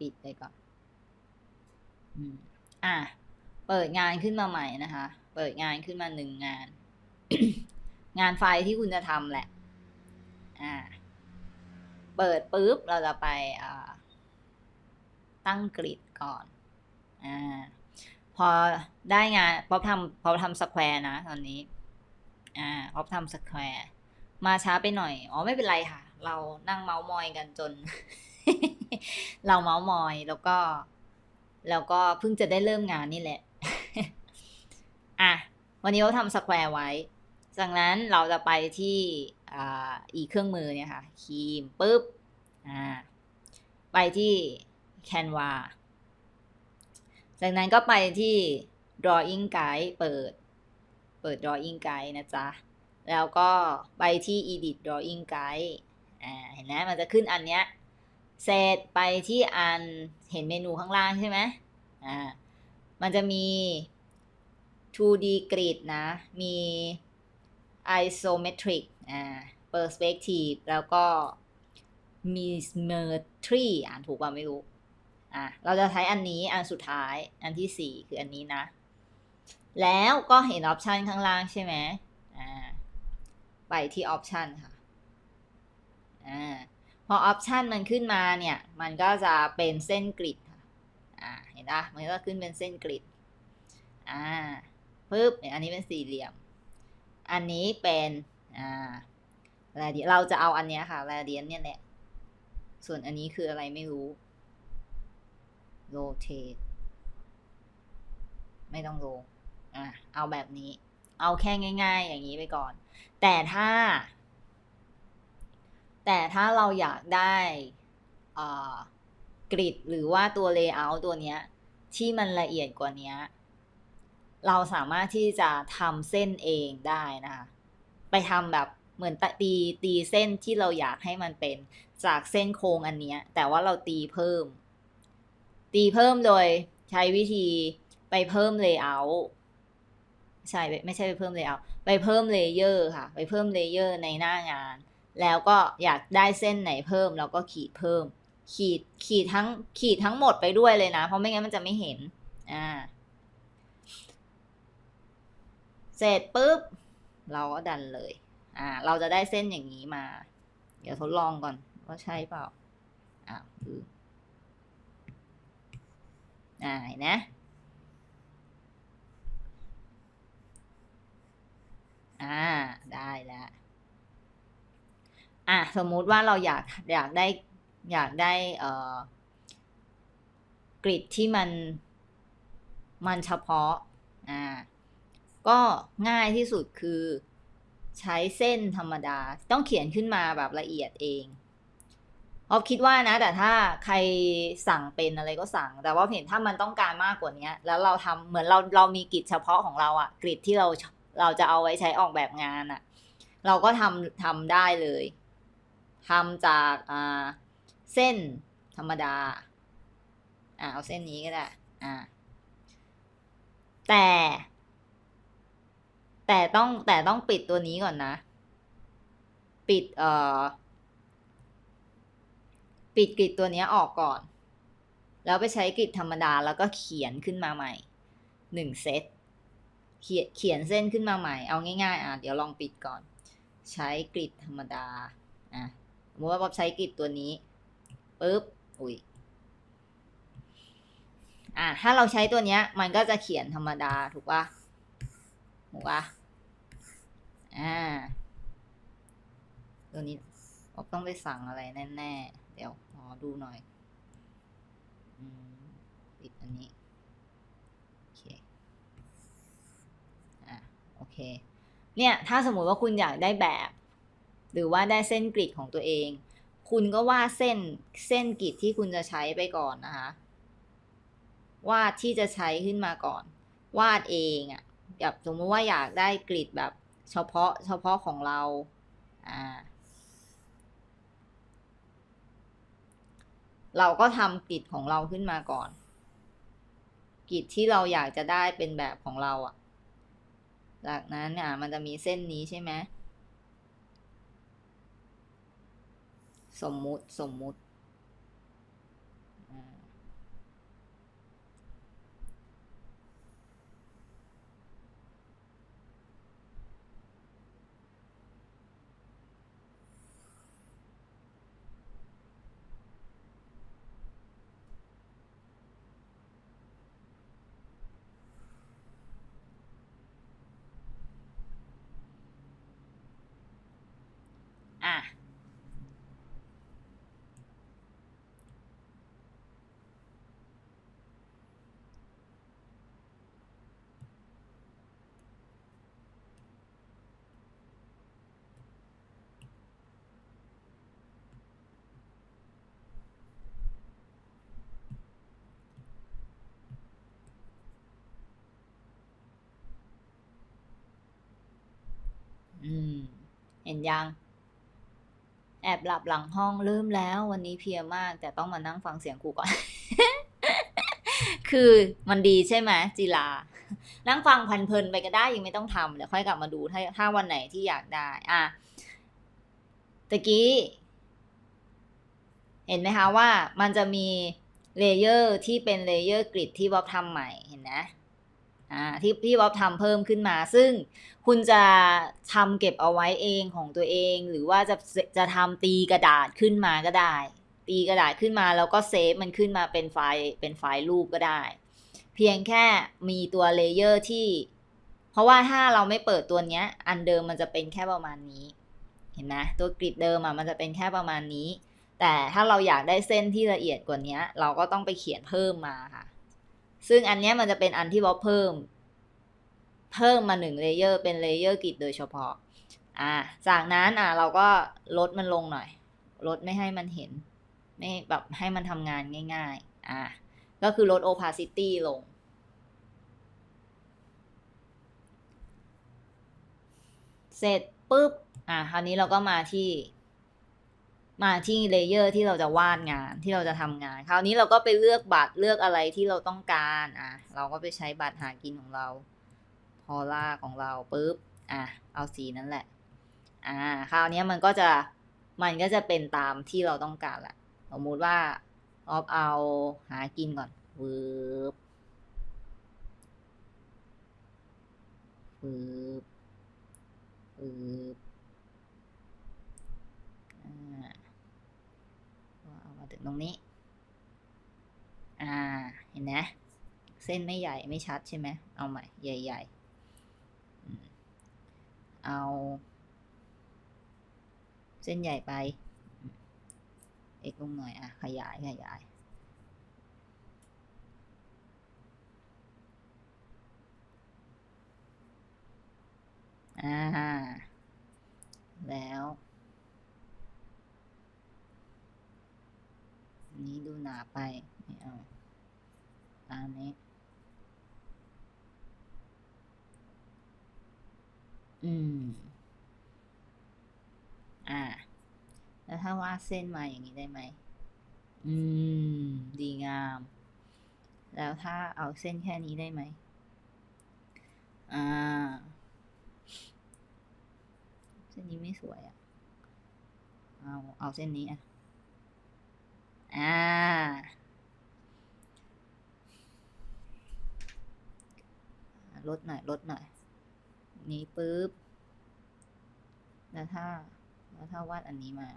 ปิดไปก่อน อืม อะ เปิดงานขึ้นมาใหม่นะคะ เปิดงานขึ้นมาหนึ่งงาน งานไฟที่คุณจะทำแหละ อ่า เปิดปุ๊บเราจะไปอ่าตั้งกริดก่อน อ่า พอได้งานพอทำพอทำสแควร์นะตอนนี้ อ่าพอทำสแควร์มาช้าไปหน่อย อ๋อไม่เป็นไรค่ะ เรานั่งเมาส์มอยกันจน เราเมาส์มอยแล้วก็ แล้วก็เพิ่งจะได้เริ่มงานนี่แหละ อะ วันนี้เราทำสแควร์ไว้ จากนั้นเราจะไปที่อ,อีเครื่องมือเนี่ยค่ะ คีมปุ๊บ อ่า ไปที่ Canva จากนั้นก็ไปที่ drawing guide เปิด เปิด drawing guide นะจ๊ะ แล้วก็ไปที่ edit drawing guide อ่า เห็นไหมมันจะขึ้นอันเนี้ย เสร็จไปที่อันเห็นเมนูข้างล่างใช่ไหมอ่า มันจะมี 2D grid นะ มี isometric อ่า perspective แล้วก็มีเมอร์ทรีอ่านถูกป่ะไม่รู้ อะเราจะใช้อันนี้อันสุดท้าย อันที่สี่คืออันนี้นะ แล้วก็เห็นออปชันข้างล่างใช่ไหมอ่า ไปที่ออปชันค่ะ อ่า พอออปชันมันขึ้นมาเนี่ย มันก็จะเป็นเส้นกริดค่ะอ่าเห็นปะมันก็ขึ้นเป็นเส้นกริดอ่าปึ๊บเนี่ยอันนี้เป็นสี่เหลี่ยม อันนี้เป็นอ่าแรเดียเราจะเอาอันเนี้ยค่ะแรเดียนเนี่ยแหละ ส่วนอันนี้คืออะไรไม่รู้ rotate ไม่ต้องลงอะเอาแบบนี้ เอาแค่ง่าย ๆ อย่างนี้ไปก่อน แต่ถ้า แต่ถ้าเราอยากได้กริดหรือว่าตัว layout ตัวเนี้ย ที่มันละเอียดกว่านี้ เราสามารถที่จะทำเส้นเองได้นะคะ ไปทำแบบเหมือนตีตีเส้นที่เราอยากให้มันเป็นจากเส้นโค้งอันเนี้ย แต่ว่าเราตีเพิ่ม ตีเพิ่มโดยใช้วิธีไปเพิ่ม layout ใช่ไม่ใช่ไปเพิ่ม layout ไปเพิ่มเลเยอร์ค่ะ ไปเพิ่มเลเยอร์ในหน้างาน แล้วก็อยากได้เส้นไหนเพิ่มเราก็ขีดเพิ่ม ขีดขีดทั้งขีดทั้งหมดไปด้วยเลยนะ เพราะไม่งั้นมันจะไม่เห็นอ่าเสร็จปุ๊บ เราก็ดันเลยอ่าเราจะได้เส้นอย่างนี้มา เดี๋ยวทดลองก่อนว่าใช่เปล่าอ่าคืออ่าเห็นนะอ่า ได้แล้ว อะสมมุติว่าเราอยากอยากได้อยากได้เอ่อกริดที่มันมันเฉพาะอ่าก็ง่ายที่สุดคือใช้เส้นธรรมดา ต้องเขียนขึ้นมาแบบละเอียดเองออฟคิดว่านะ แต่ถ้าใครสั่งเป็นอะไรก็สั่ง แต่ว่าเห็นถ้ามันต้องการมากกว่านี้แล้วเราทำเหมือนเราเรามีกริดเฉพาะของเราอะกริดที่เราเราจะเอาไว้ใช้ออกแบบงานอะเราก็ทำทำได้เลย ทำจากอ่าเส้นธรรมดาอ่าเอาเส้นนี้ก็ได้อ่าแต่ แต่ต้องแต่ต้องปิดตัวนี้ก่อนนะ ปิดเอ่อปิดกริดตัวนี้ออกก่อน แล้วไปใช้กริดธรรมดาแล้วก็เขียนขึ้นมาใหม่หนึ่งเซตเขียนเขียนเส้นขึ้นมาใหม่ เอาง่ายๆ อะ เดี๋ยวลองปิดก่อน ใช้กริดธรรมดา อะ สมมติว่าป๊อบใช้กริดตัวนี้ปุ๊บอุ้ยอะถ้าเราใช้ตัวเนี้ย มันก็จะเขียนธรรมดาถูกปะถูกปะอ่า ตัวนี้ป๊อบต้องไปสั่งอะไรแน่ๆ เดี๋ยวขอดูหน่อยปิดอันนี้ โอเค อะ โอเค เนี่ย ถ้าสมมุติว่าคุณอยากได้แบบ หรือว่าได้เส้นกริดของตัวเอง คุณก็วาดเส้นเส้นกริดที่คุณจะใช้ไปก่อนนะคะวาดที่จะใช้ขึ้นมาก่อน วาดเองอะ่ะแบบสมมติว่าอยากได้กริดแบบเฉพาะเฉพาะของเราอ่าเราก็ทำกริดของเราขึ้นมาก่อนกริดที่เราอยากจะได้เป็นแบบของเราอะ่ะจากนั้นเนี่ยมันจะมีเส้นนี้ใช่ไหม สมมุติสมมุติ อ่า อืม เห็นยัง แอบหลับหลังห้องเริ่มแล้ว วันนี้เพียมาก แต่ต้องมานั่งฟังเสียงครูก่อน คือมันดีใช่ไหมจีลา นั่งฟังพันเพลินไปก็ได้ยังไม่ต้องทำเดี๋ยวค่อยกลับมาดูถ้าถ้าวันไหนที่อยากได้ อะตะกี้ เห็นไหมคะว่ามันจะมีเลเยอร์ที่เป็นเลเยอร์กริดที่บ๊อบทำใหม่เห็นนะ ที่พี่บ๊อบทำเพิ่มขึ้นมา ซึ่งคุณจะทำเก็บเอาไว้เองของตัวเอง หรือว่าจะจะทำตีกระดาษขึ้นมาก็ได้ ตีกระดาษขึ้นมาแล้วก็เซฟมันขึ้นมาเป็นไฟล์เป็นไฟล์รูปก็ได้ เพียงแค่มีตัวเลเยอร์ที่ เพราะว่าถ้าเราไม่เปิดตัวเนี้ย อันเดิมมันจะเป็นแค่ประมาณนี้ เห็นไหมตัวกริดเดิมอะมันจะเป็นแค่ประมาณนี้ แต่ถ้าเราอยากได้เส้นที่ละเอียดกว่านี้เราก็ต้องไปเขียนเพิ่มมาค่ะ ซึ่งอันนี้มันจะเป็นอันที่บ๊อบเพิ่ม เพิ่มมาหนึ่งเลเยอร์เป็นเลเยอร์กริดโดยเฉพาะ อ่า จากนั้นอะเราก็ลดมันลงหน่อย ลดไม่ให้มันเห็น ไม่แบบให้มันทำงานง่าย ๆ อ่า ก็คือลด opacity ลงเสร็จปุ๊บ อะ คราวนี้เราก็มาที่ มาที่เลเยอร์ที่เราจะวาดงานที่เราจะทำงาน คราวนี้เราก็ไปเลือกบัตรเลือกอะไรที่เราต้องการอะเราก็ไปใช้บัตรหากินของเรา พอล่าของเราปุ๊บอะเอาสีนั่นแหละอ่าคราวนี้มันก็จะมันก็จะเป็นตามที่เราต้องการแหละสมมุติว่าออฟเอาหากินก่อนวืบวืบวืบอ่าเอามา ถึงตรงนี้ อ่า เห็นไหมเส้นไม่ใหญ่ไม่ชัดใช่ไหม เอาใหม่ ใหญ่ๆ เอา เส้นใหญ่ไป เอกลงหน่อย อะ ขยาย ขยาย อ่า แล้ว นี้ดูหนาไปไม่เอาตามนี้ อืม อ่า แล้วถ้าวาดเส้นมาอย่างนี้ได้ไหม อืม ดีงาม แล้วถ้าเอาเส้นแค่นี้ได้ไหม อ่า เส้นนี้ไม่สวยอะ่ะ เอา เอาเส้นนี้อะ อ่า ลดหน่อย ลดหน่อย นี้ปุ๊บ แล้วถ้า แล้วถ้าวาดอันนี้มา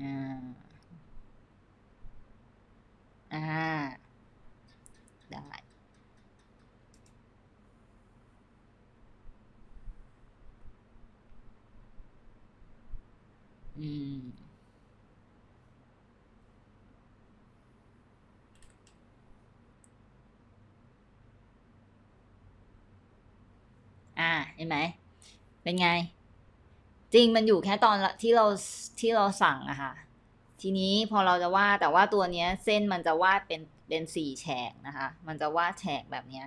อ่า อ่า ได้อืม อ่าเห็นไหม เป็นไง จริงมันอยู่แค่ตอนที่เราที่เราสั่งอะค่ะ ทีนี้พอเราจะวาดแต่ว่าตัวเนี้ย เส้นมันจะวาดเป็นเป็นสี่แฉกนะคะ มันจะวาดแฉกแบบเนี้ย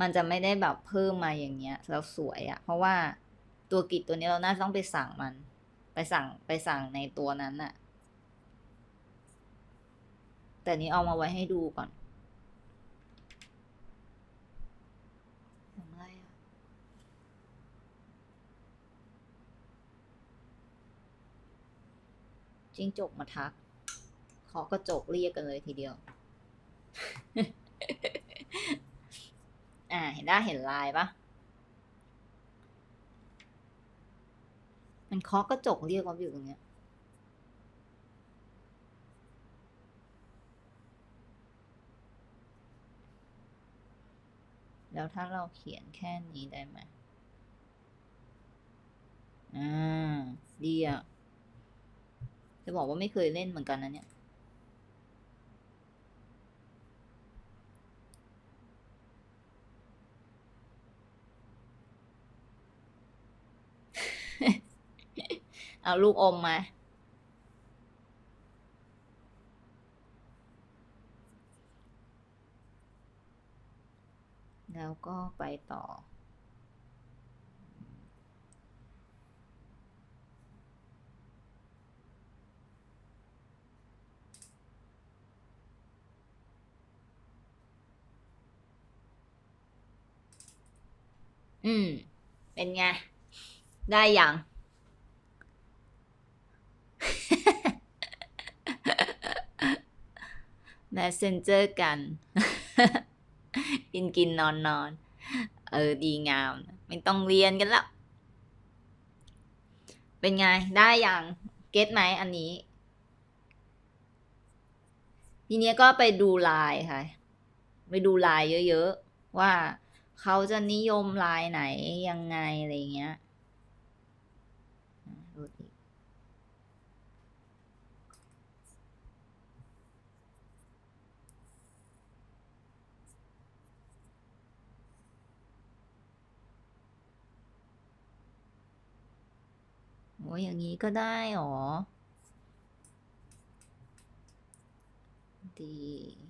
มันจะไม่ได้แบบเพิ่มมาอย่างเงี้ย แล้วสวยอะเพราะว่าตัวกริดตัวนี้เราน่าจะต้องไปสั่งมัน ไปสั่งไปสั่งในตัวนั้นอะแต่นี้เอามาไว้ให้ดูก่อนของอะไรอะ จิ้งจกมาทักขอกระจกเรียกกันเลยทีเดียว อ่า เห็นได้เห็นลายปะมันเคาะกระจกเรียกว่าอยู่ตรงเนี้ยแล้วถ้าเราเขียนแค่นี้ได้ไหมอ่าดีอะ จะบอกว่าไม่เคยเล่นเหมือนกันนะเนี่ย เอาลูกอมมาแล้วก็ไปต่อ อืม เป็นไง ได้ยัง messenger กัน กินกินนอนนอน เออ ดีงาม ไม่ต้องเรียนกันแล้ว เป็นไง ได้ยัง เก็ตไหมอันนี้ ทีเนี้ยก็ไปดูไลายค่ะ ไปดูไลายเยอะ ๆ ว่า เขาจะนิยมลายไหนยังไง อะไรเงี้ยอ่าดูอีกโอ้ยอย่างนี้ก็ได้หรอ ดี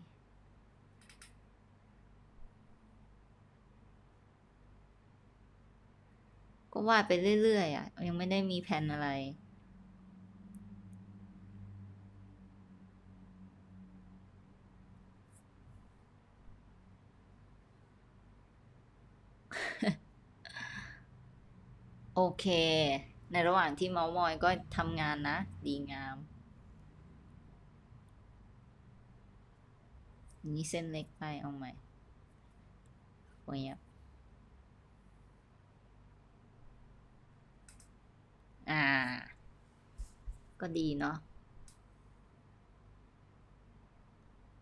ก็วาดไปเรื่อยๆอะ ยังไม่ได้มีแผนอะไร โอเค ในระหว่างที่เมามอยก็ทำงานนะ ดีงาม นี่เส้นเล็กไปเอาใหม่โอ้ยบอ่า ก็ดีเนาะ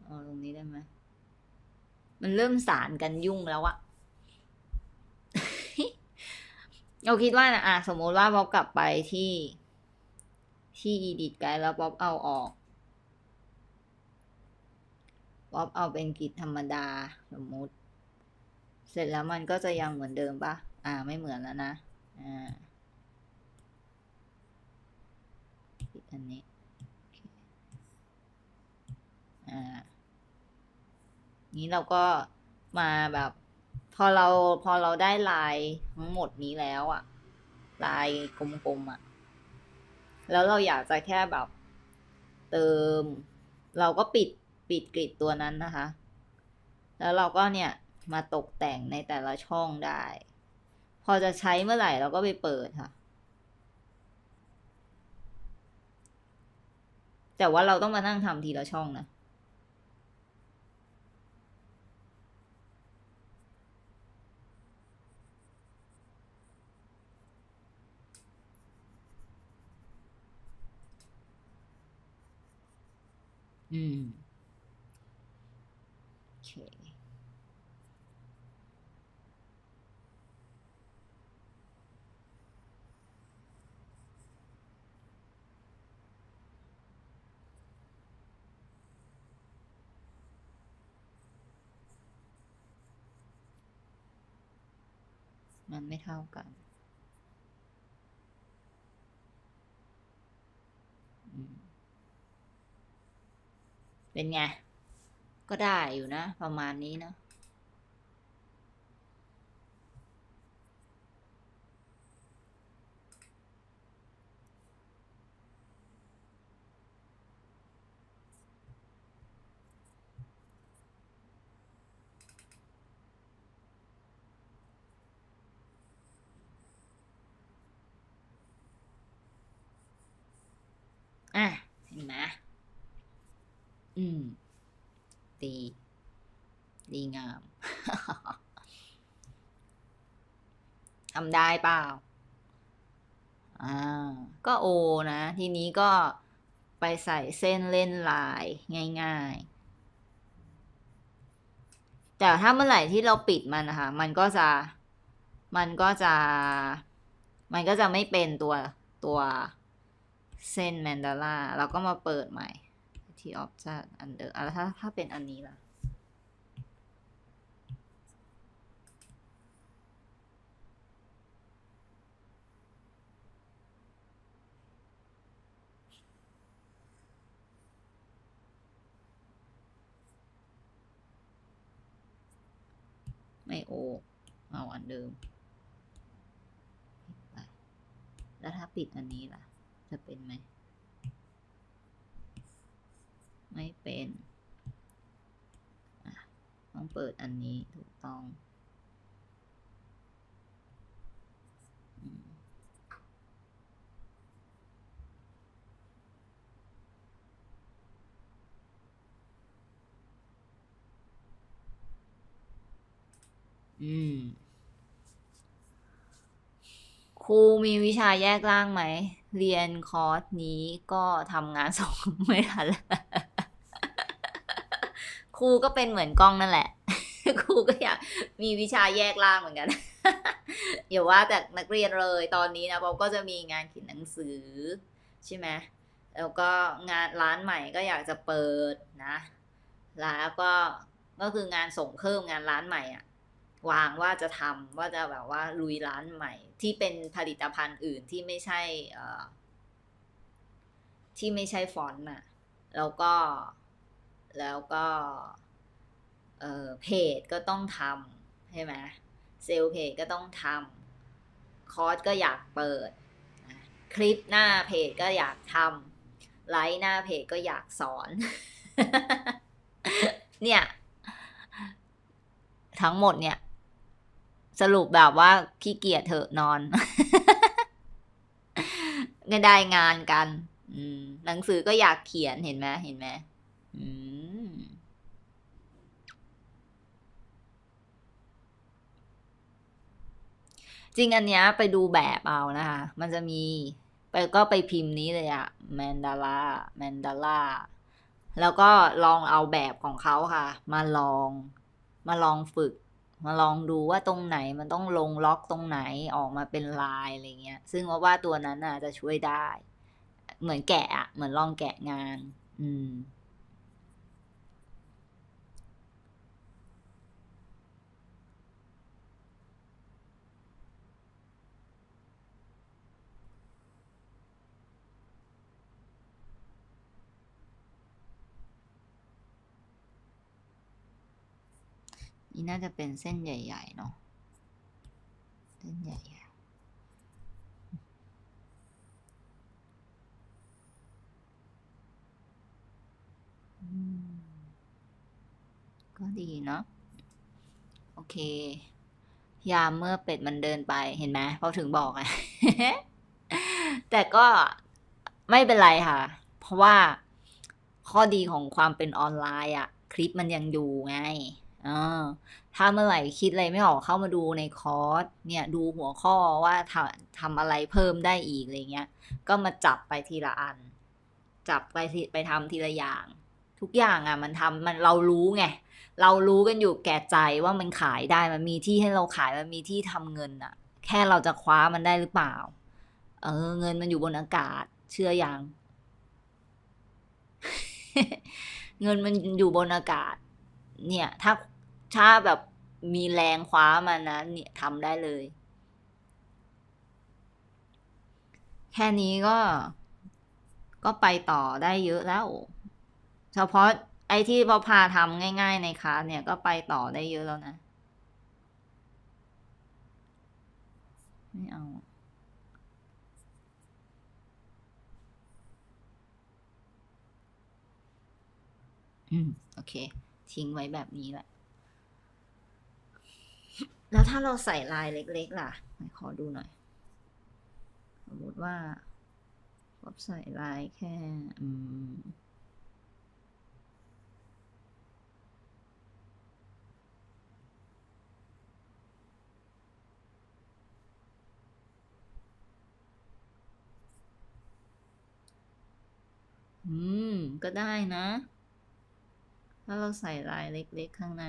เอาตรงนี้ได้ไหม มันเริ่มสารกันยุ่งแล้วอะเราคิดว่านะอะสมมติว่าบ๊อบกลับไปที่ที่ edit ไกด์แล้วบ๊อบเอาออกป๊อปเอาเป็นกริดธรรมดาสมมุติ เสร็จแล้วมันก็จะยังเหมือนเดิมปะอ่า ไม่เหมือนแล้วนะ อ่าปิด อันนี้อ่านี้เราก็มาแบบ พอเราพอเราได้ลายทั้งหมดนี้แล้วอะลายกลมๆอะแล้วเราอยากจะแค่แบบ เติม เราก็ปิดปิดกริดตัวนั้นนะคะ แล้วเราก็เนี่ยมาตกแต่งในแต่ละช่องได้ พอจะใช้เมื่อไหร่เราก็ไปเปิดค่ะ แต่ว่าเราต้องมานั่งทำทีละช่องนะอืม โอเค มันไม่เท่ากันอืมเป็นไง ก็ได้อยู่นะ ประมาณนี้เนาะ เห็น ไหมอืม ดี ดีงามทำได้เปล่า อ่า ก็โอนะ ทีนี้ก็ไปใส่เส้นเล่นลายง่าย ๆ แต่ถ้าเมื่อไหร่ที่เราปิดมันนะคะ มันก็จะ มันก็จะ มันก็จะไม่เป็นตัวตัว เส้นแมนดาร่าเราก็มาเปิดใหม่ที่ออบจัดอันเดอร์แล้วถ้าถ้าเป็นอันนี้ล่ะ ไม่โอ เอาอันเดิม แล้วถ้าปิดอันนี้ล่ะ จะเป็นไหม ไม่เป็นต้องเปิดอันนี้ถูกต้องอืม ครูมีวิชาแยกร่างไหมเรียนคอร์สนี้ก็ทำงานส่งไม่ทันแล้วครูก็เป็นเหมือนกล้องนั่นแหละ ครูก็อยากมีวิชาแยกร่างเหมือนกันอย่าว่าแต่นักเรียนเลยตอนนี้นะเราก็จะมีงานเขียนหนังสือ ใช่ไหมแล้วก็งานร้านใหม่ก็อยากจะเปิดนะแล้วก็ก็คืองานส่งเพิ่มงานร้านใหม่อะ วางว่าจะทำว่าจะแบบว่าลุยร้านใหม่ ที่เป็นผลิตภัณฑ์อื่นที่ไม่ใช่ที่ไม่ใช่ฟอนต์อะแล้วก็แล้วก็เออเพจก็ต้องทำใช่ไหมเซลเพจก็ต้องทำคอร์สก็อยากเปิด คลิปหน้าเพจก็อยากทำไลฟ์หน้าเพจก็อยากสอน เนี่ย ทั้งหมดเนี่ย สรุปแบบว่าขี้เกียจเถอะนอนก็ได้งานกัน อืม หนังสือก็อยากเขียนเห็นไหมเห็นไหมอืมจริงอันเนี้ยไปดูแบบเอานะคะ มันจะมีไปก็ไปพิมพ์นี้เลยอะแมนดาร่าแมนดาร่าแล้วก็ลองเอาแบบของเขาค่ะ มาลอง มาลองฝึก มาลองดูว่าตรงไหนมันต้องลงล็อกตรงไหนออกมาเป็นลายอะไรเงี้ย ซึ่งว่าว่าตัวนั้นน่ะจะช่วยได้ เหมือนแกะอะเหมือนลองแกะงาน อืม นี่น่าจะเป็นเส้นใหญ่ๆเนาะเส้นใหญ่ๆก็ดีเนาะโอเค ยามเมื่อเป็ดมันเดินไปเห็นไหมเขาถึงบอกไงแต่ก็ไม่เป็นไรค่ะ เพราะว่าข้อดีของความเป็นออนไลน์อะคลิปมันยังอยู่ไง ออถ้าเมื่อไหร่คิดอะไรไม่ออกเข้ามาดูในคอร์สเนี่ยดูหัวข้อว่าทำทำอะไรเพิ่มได้อีกอะไรเงี้ย ก็มาจับไปทีละอัน จับไปทีไปทำทีละอย่าง ทุกอย่างอะมันทำมันเรารู้ไงเรารู้กันอยู่แก่ใจว่ามันขายได้มันมีที่ให้เราขายมันมีที่ทำเงินอะ แค่เราจะคว้ามันได้หรือเปล่า เออ เงินมันอยู่บนอากาศ เชื่ออยัง เงินมันอยู่บนอากาศ เนี่ย ถ้า ถ้าแบบมีแรงคว้ามันนะเนี่ยทำได้เลย แค่นี้ก็ ก็ไปต่อได้เยอะแล้ว เฉพาะไอ้ที่พอพาทำง่าย ๆ ในคลาสเนี่ยก็ไปต่อได้เยอะแล้วนะ ไม่เอาอืม โอเค ทิ้งไว้แบบนี้แหละ แล้วถ้าเราใส่ลายเล็ก ๆ ล่ะ ขอดูหน่อย สมมติว่าผมใส่ลายแค่อืมอืม ก็ได้นะ ถ้าเราใส่ลายเล็ก ๆ ข้างใน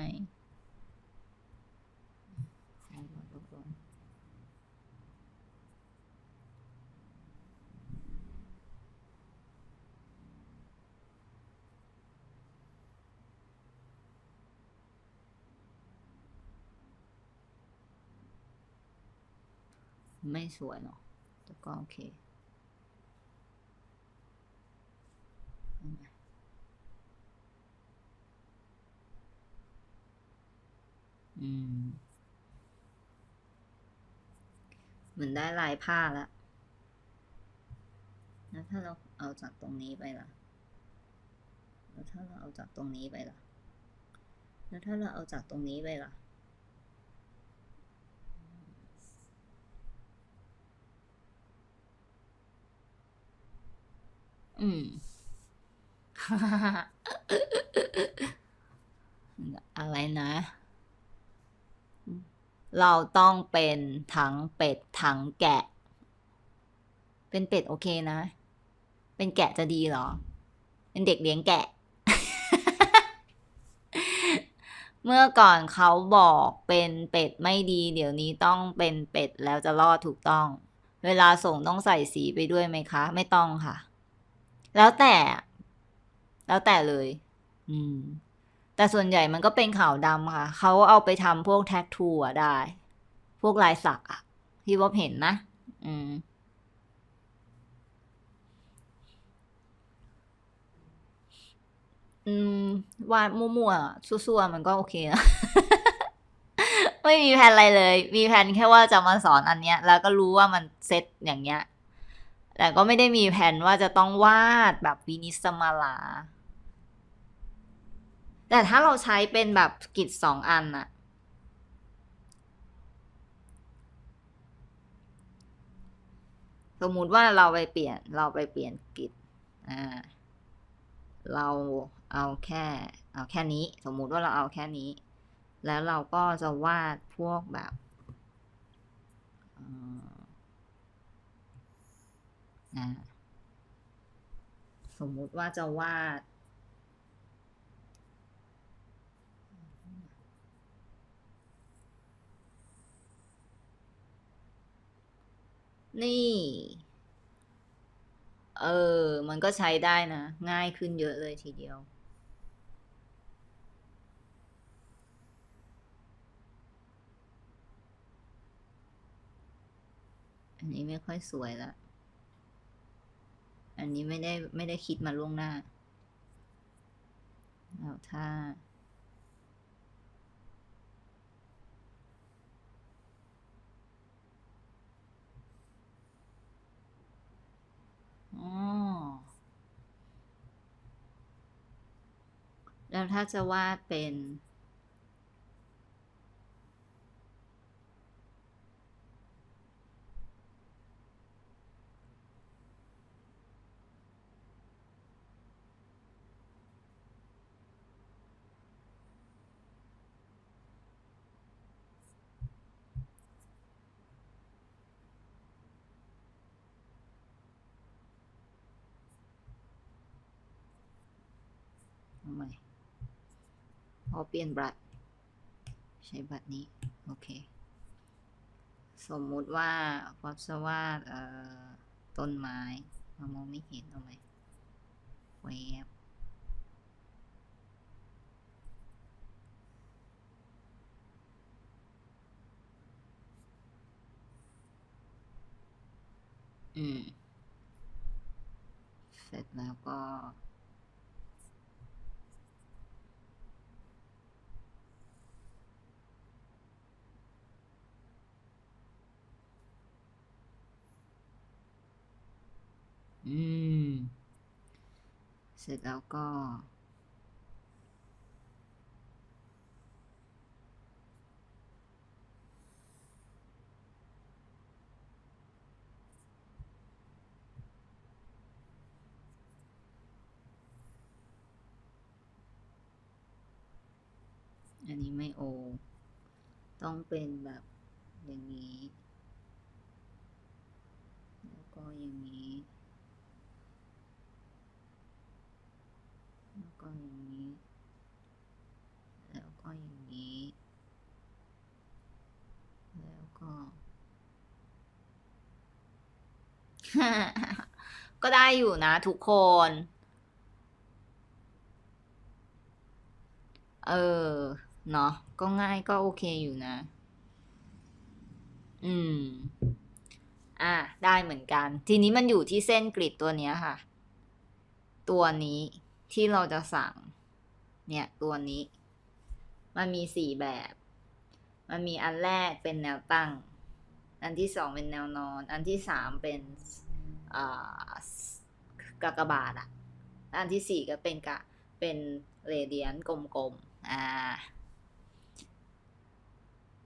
ไม่สวยเนาะแต่ก็โอเคอืมเหมือนได้ลายผ้าล้วแล้วถ้าเราเอาจากตรงนี้ไปล่ะ แล้วถ้าเราเอาจากตรงนี้ไปล่ะ แล้วถ้าเราเอาจากตรงนี้ไปล่ะ อืม อะไรนะ เราต้องเป็นทั้งเป็ดทั้งแกะ เป็นเป็ดโอเคนะ เป็นแกะจะดีเหรอ เป็นเด็กเลี้ยงแกะ เมื่อก่อนเขาบอกเป็นเป็ดไม่ดี เดี๋ยวนี้ต้องเป็นเป็ดแล้วจะรอดถูกต้อง เวลาส่งต้องใส่สีไปด้วยไหมคะ ไม่ต้องค่ะ แล้วแต่ แล้วแต่เลย อืม แต่ส่วนใหญ่มันก็เป็นขาวดำค่ะ เขาเอาไปทำพวกแท็กทูอะได้ พวกลายสักอะที่ว่าเห็นนะ อืมอืมวาดมั่วๆซั่วๆมันก็โอเคนะ ไม่มีแผนอะไรเลย มีแผนแค่ว่าจะมาสอนอันเนี้ย แล้วก็รู้ว่ามันเซตอย่างเงี้ย แต่ก็ไม่ได้มีแผนว่าจะต้องวาดแบบวินิสมาลา แต่ถ้าเราใช้เป็นแบบกิจสองอันอะสมมุติว่าเราไปเปลี่ยนเราไปเปลี่ยนกิจอ่าเราเอาแค่ เอาแค่นี้ สมมุติว่าเราเอาแค่นี้ แล้วเราก็จะวาดพวกแบบอ สมมุติว่าจะวาด นี่ เออ มันก็ใช้ได้นะ ง่ายขึ้นเยอะเลยทีเดียวอันนี้ไม่ค่อยสวยละ อันนี้ไม่ได้ไม่ได้คิดมาล่วงหน้าแล้วถ้าอ๋อแล้วถ้าจะวาดเป็น พอเปลี่ยนบัตร ใช้บัตรนี้ โอเค สมมุติว่าพอจะวาดเอ่อ ต้นไม้เรามองไม่เห็นทำไมแวบอืม เสร็จแล้วก็ อืม เสร็จแล้วก็ อันนี้ไม่โอ ต้องเป็นแบบอย่างนี้ แล้วก็อย่างนี้ แล้วก็อย่างนี้ แล้วก็อย่างนี้ แล้ว ก็ได้อยู่นะทุกคน เออ เนาะ ก็ง่ายก็โอเคอยู่นะ อืม อะ ได้เหมือนกัน ทีนี้มันอยู่ที่เส้นกริดตัวเนี้ยค่ะ ตัวนี้ที่เราจะสั่ง เนี่ย ตัวนี้ มันมีสี่แบบ มันมีอันแรกเป็นแนวตั้ง อันที่สองเป็นแนวนอน อันที่สามเป็นกากบาทอะอันที่สี่ก็เป็นกะเป็นเรเดียนกลมๆ อ่า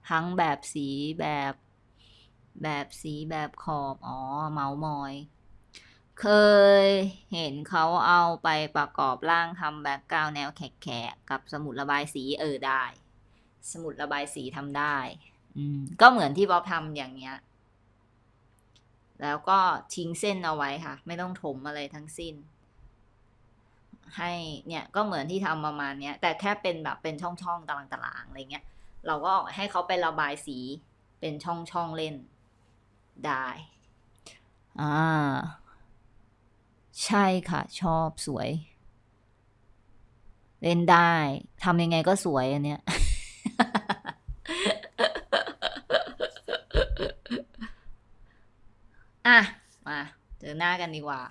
ทั้งแบบสีแบบแบบสีแบบขอบ อ๋อ เมาส์มอย เคยเห็นเขาเอาไปประกอบร่างทำแบ็กกราวแนวแขกๆ กับสมุดระบายสีเออได้ สมุดระบายสีทำได้ อืมก็เหมือนที่บ๊อบทำอย่างเงี้ย แล้วก็ทิ้งเส้นเอาไว้ค่ะ ไม่ต้องถมอะไรทั้งสิ้น ให้เนี่ยก็เหมือนที่ทำประมาณเนี้ย แต่แค่เป็นแบบเป็นช่องๆตารางตารางๆอะไรเงี้ย เราก็ให้เขาไประบายสีเป็นช่องช่องๆเล่นได้อ่าใช่ค่ะ ชอบสวย เล่นได้ทำยังไงก็สวยอันเนี้ย อะ มา เจอหน้ากันดีกว่า